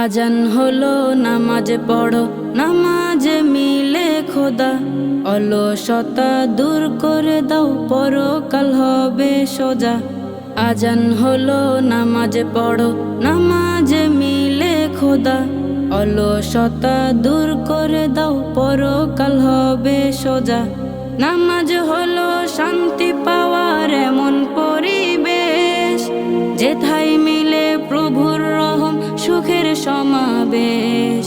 আজান হলো নামাজ পড়ো, নামাজ মিলে খোদা। অলসতা দূর করে দাও, পরকাল হবে সোজা। আজান হলো নামাজ পড়ো, নামাজ মিলে খোদা। অলসতা দূর করে দাও, পরকাল হবে সোজা। নামাজ হলো শান্তি পাওয়ার এমন পরিবেশ, যেথায় সমাবেশ।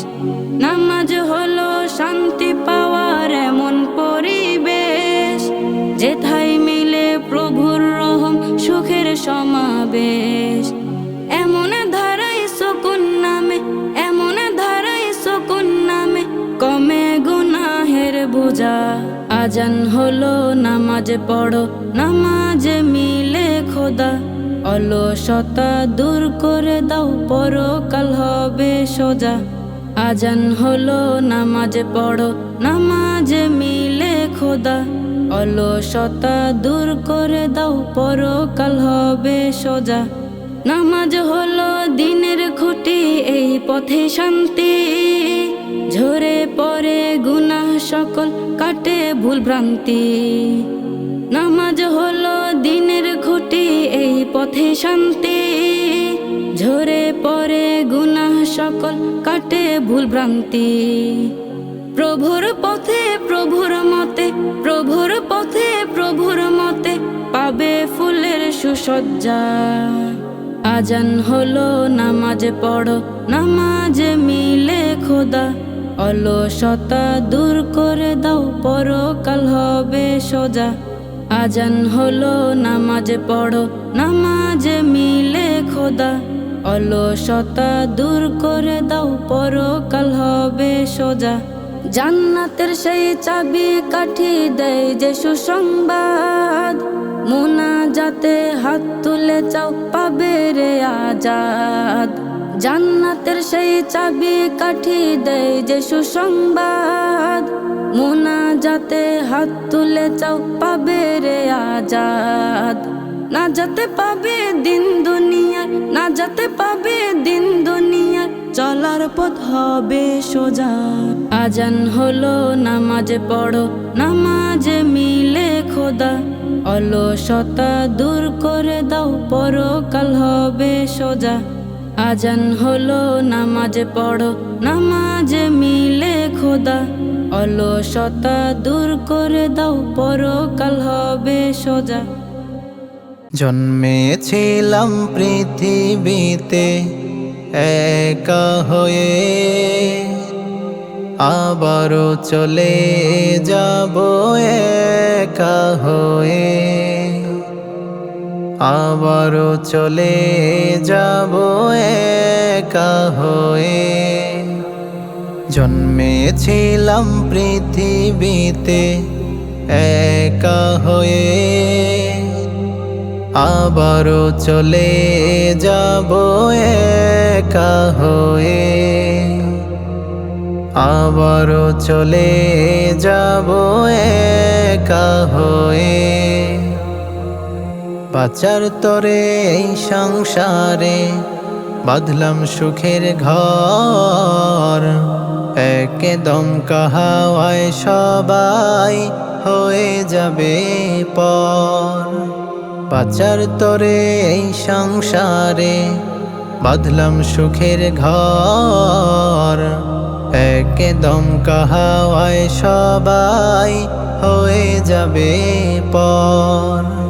নামাজ হলো শান্তি পাওয়ার এমন পরিবেশ, যেথায় মিলে প্রভুর রহম, সুখের সমাবেশ। এমন ধারাই শকুন নামে, এমন ধারাই শকুন নামে, কমে গুনাহের বোঝা। আজান হলো, নামাজ পড়ো, নামাজ মিলে খোদা। অলসতা দূর করে দাও, পরকাল হবে সোজা। আজান হলো, নামাজ পড়ো, নামাজ মিলে খোদা। অলসতা দূর করে দাও, পরকাল হবে সোজা। নামাজ হলো দিনের খুঁটি, এই পথে শান্তি। ঝরে পড়ে গুনাহ সকল, কাটে ভুল ভ্রান্তি। নামাজ হলো দিনের খুঁটি, এই পথে শান্তি। ঝরে পড়ে গুনাহ সকল, কাটে ভুল ভ্রান্তি। প্রভুর পথে প্রভুর মতে, প্রভুর পথে প্রভুর মতে পাবে ফুলের সুসজ্জা। আজান হলো নামাজ পড়ো, নামাজ মিলে খোদা। অলসতা দূর করে দাও, পরকাল হবে সোজা। আজান হলো, নামাজ পড়ো, নামাজ মিলে খোদা। অলসতা দূর করে দাও, পরকাল হবে সোজা। জান্নাতের সেই চাবি কাঠি দেয় যে সুসংবাদ। মোনা যাতে হাত তুলে চাও, পাবে রে আজাদ। জান্নাতের সেই চাবি কাঠি দেয় যে সুসংবাদ। মোনা যাতে হাত তুলে চাও পাবে রে আজাদ। না যাতে পাবে দিন দুনিয়ার না যাতে পাবে দিন দুনিয়ার চলার পথ হবে সোজা। আজান হলো নামাজ পড়ো, নামাজ মিলে খোদা। অলসতা দূর করে দাও, পরকাল হবে সোজা। আজান হলো, নামাজ পড়ো, নামাজ মিলে খোদা। অলসতা দূর করে দাও, পরকাল হবে সোজা। জন্মেছিলাম পৃথিবীতে, একা হয়ে। আবারও চলে যাব একা হয়ে। আবারও চলে যাব একা হয়ে। জন্মেছিলাম পৃথিবীতে একা হয়ে। আবারও চলে যাব একা হয়ে। আবারও চলে যাব একা হয়ে। বাচার তরে, এই সংসারে বাঁধলাম সুখের ঘর। একদম কাহাওয়ায় সবাই হয়ে যাবে পর। পাচার তরে, এই সংসারে বাঁধলাম সুখের ঘর। একদম কাহাওয়ায় সবাই হয়ে যাবে পর।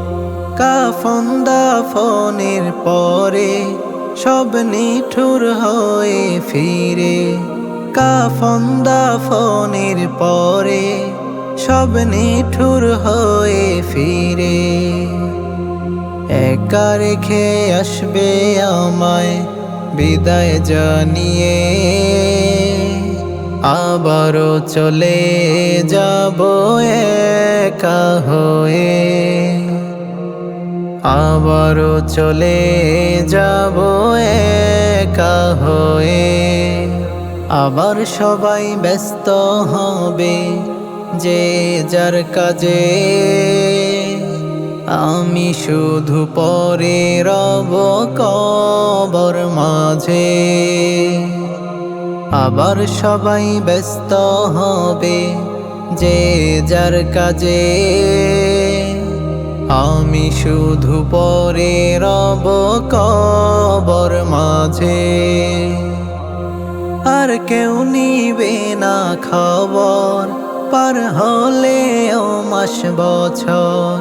কাফন দাফনের পরে সব নিঠুর হয়ে ফিরে। কাফন দাফনের পরে সব নিঠুর হয়ে ফিরে। একা রেখে আসবে আমায় বিদায় জানিয়ে। আবারও চলে যাব একা হয়ে। আবারও চলে যাব একা হয়ে। আবার সবাই ব্যস্ত হবে যে যার কাজে। আমি শুধু পরে রব কবর মাঝে। আবার সবাই ব্যস্ত হবে যে যার কাজে। আমি শুধু পরে রব কবর মাঝে। আর কেউ নিবে না খবর, পার হলেও মাস বছর।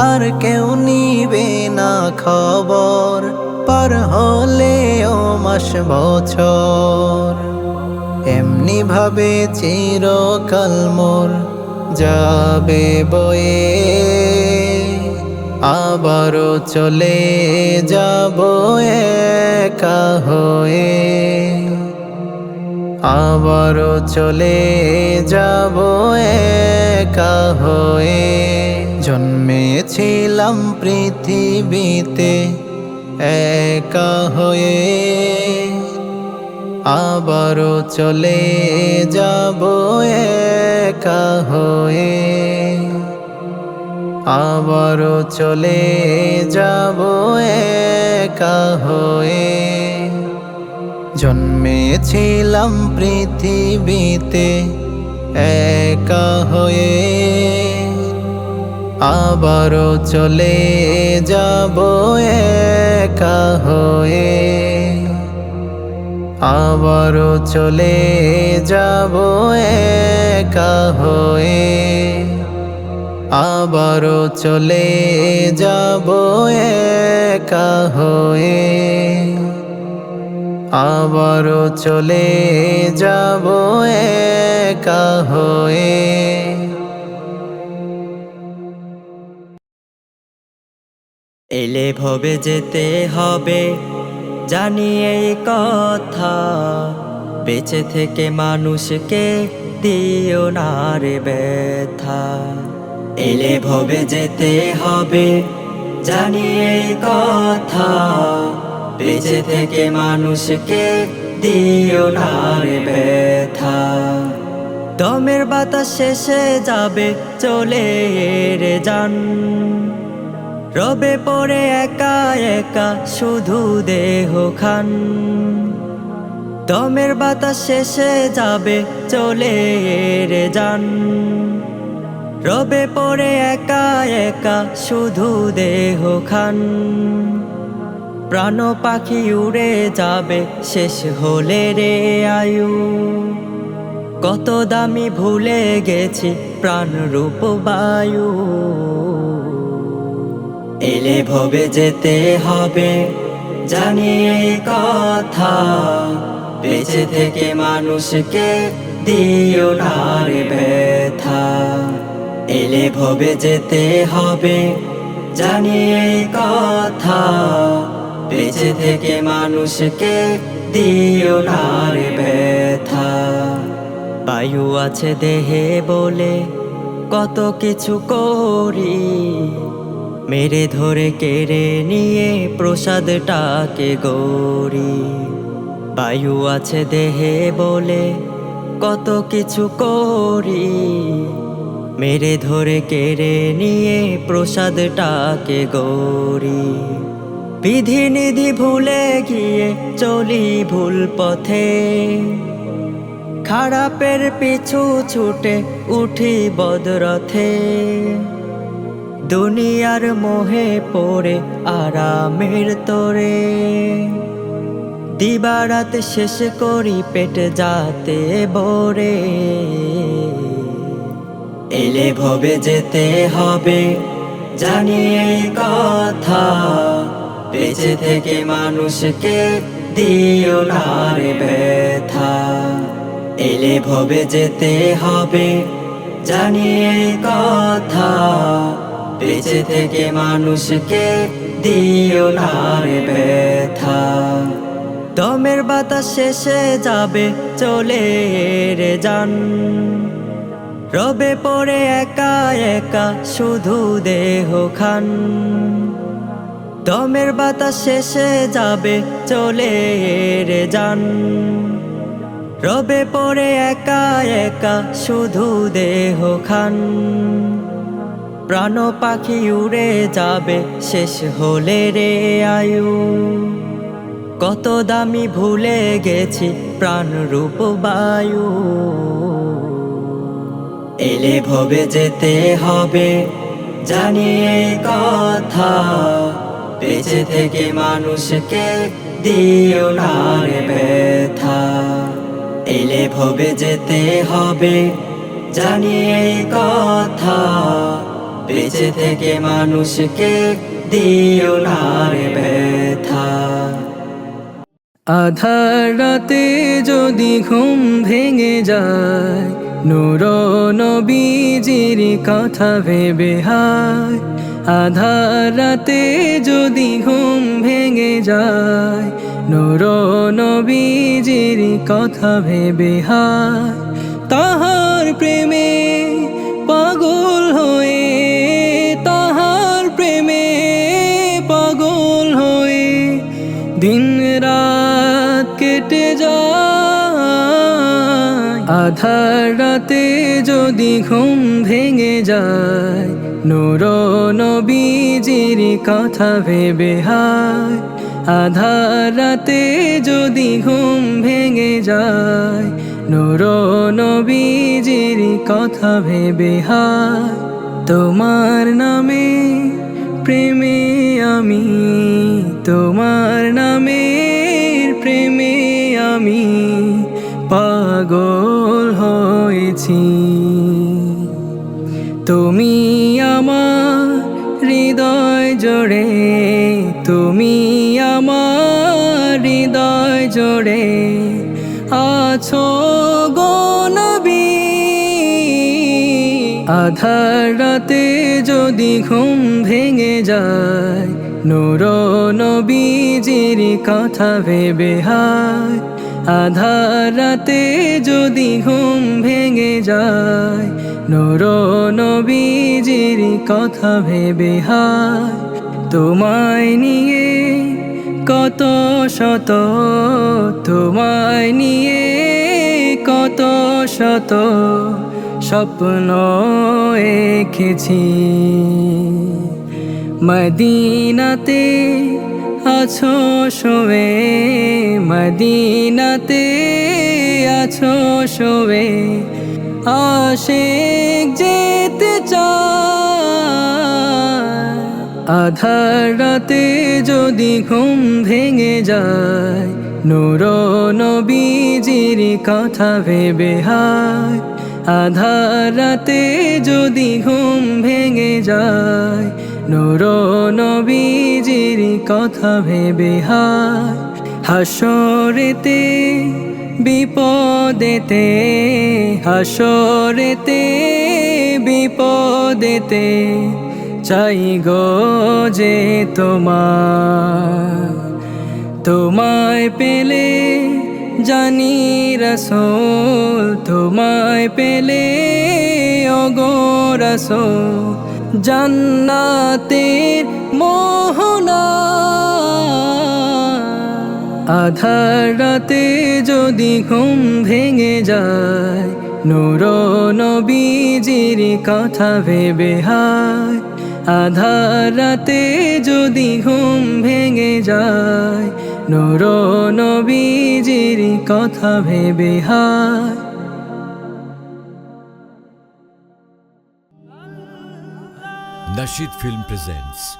আর কেউ নিবে না খবর, পার হলেও মাস বছর। এমনি ভাবে চিরকাল মোর যাবে বয়ে। আবারও চলে যাব একা হয়ে। আবারও চলে যাব একা হয়ে। জন্মেছিলাম পৃথিবীতে একা হয়ে। আবারও চলে যাব একা হয়ে। আবারও চলে যাব একা হয়ে। জন্মেছিলাম পৃথিবীতে একা হয়ে। আবারও চলে যাব একা হয়ে। আবারও চলে যাব একা হয়ে। আবারও চলে যাব একা হয়ে। আবারও চলে যাব একা হয়ে। এলে ভবে যেতে হবে, জানি এই কথা। বেঁচে থেকে মানুষকে দিও না রে ব্যথা। এলে ভবে যেতে হবে। জানি এই কথা, বেঁচে থেকে মানুষকে দিও না ব্যথা। দমের বাতাস শেষে যাবে, চলে রে যান। রবে পরে একা একা, শুধু দেহ খান। দমের বাতাস শেষে যাবে, চলে রে যান। রবে পড়ে একা একা শুধু দেহ খান। প্রাণ পাখি উড়ে যাবে, শেষ হলে রে আয়ু। কত দামি ভুলে গেছি প্রাণ রূপ বায়ু। এলে ভবে যেতে হবে জানি এই কথা। বেঁচে থেকে মানুষকে দিও না রে ব্যথা। এলে ভবে যেতে হবে। জানি এই কথা, বেঁচে থেকে মানুষকে দিও না রে ব্যথা। বায়ু আছে দেহে বলে কত কিছু করি। মেরে ধরে কেড়ে নিয়ে প্রসাদটাকে গড়ি। বায়ু আছে দেহে বলে কত কিছু করি। মেরে ধরে কেড়ে নিয়ে প্রসাদটাকে গড়ি বিধি নিধি ভুলে গিয়ে চলি ভুল পথে। খারাপের পিছু ছুটে উঠি বদরথে। দুনিয়ার মোহে পড়ে আরামের তোরে। দিবারাত শেষ করি পেট যাতে বরে এলে ভবে যেতে হবে জানি এই কথা। বেঁচে থেকে মানুষকে দিও না রে ব্যথা। এলে ভবে যেতে হবে জানি এই কথা। বেঁচে থেকে মানুষকে দিও না রে ব্যথা। দমের বাতাস শেষে যাবে চলে রে যান। রবে পড়ে একা একা শুধু দেহ খান। দমের বাতাস শেষে যাবে, চলে রে যান। রবে পড়ে একা একা শুধু দেহ খান। প্রাণ পাখি উড়ে যাবে, শেষ হলে রে আয়ু। কত দামি ভুলে গেছি প্রাণ রূপ বায়ু। এলে ভবে যেতে হবে। জানিয়ে কথা, বেঁচে থেকে মানুষকে দিও না রে ব্যথা। এলে ভবে যেতে হবে জানিয়ে কথা, বেঁচে থেকে মানুষকে দিও না রে ব্যথা। আধার রাতে যদি ঘুম ভেঙে যায় নূর নবীজির কথা ভেবে হায়। আধার রাতে যদি ঘুম ভেঙে যায় নূর নবীজির কথা ভেবে হায়। তাহার প্রেমে পাগল হয়ে, তাহার প্রেমে পাগল হয়ে দিন আধার রাতে যদি ঘুম ভেঙে যায় নূর নবীজির কথা ভেবে হায়। আধার রাতে যদি ঘুম ভেঙে যায় নূর নবীজির কথা ভেবে হায়। তোমার নামে প্রেমে আমি, তোমার নামে প্রেমে আমি হয়েছি তুমি আমার হৃদয় জোড়ে তুমি আমার হৃদয় জোড়ে আছো গো নবী। আধার রাতে যদি ঘুম ভেঙে যায়, নূর নবীজির কথা ভেবে হায়। আধার রাতে যদি ঘুম ভেঙে যায়, নর নবীজির কথা ভেবে হায়। তোমায় নিয়ে কত শত, তোমায় নিয়ে কত শত স্বপ্ন এঁকেছি। মদিনাতে আছো শোয়ে মদিনাতে আছো শোয়ে আশেক যেতে চায়, আধার রাতে যদি ঘুম ভেঙে যায়, নূর নবীজির কথা ভেবে হায়। আধার রাতে যদি ঘুম ভেঙে যায় নূর নবীজির কথা ভেবে হায় হাসরেতে, বিপদেতে হাসরেতে, বিপদেতে চাই গো যে তোমার। তোমায় পেলে জানি রসোল, তোমায় পেলে অগো রসোল। জান্নাতের মোহনা। আধার রাতে যদি ঘুম ভেঙে যায়, নূর নবীজির কথা ভেবে হায়। আধার রাতে যদি ঘুম ভেঙে যায়, নূর নবীজির কথা ভেবে হায়। Nashid Film presents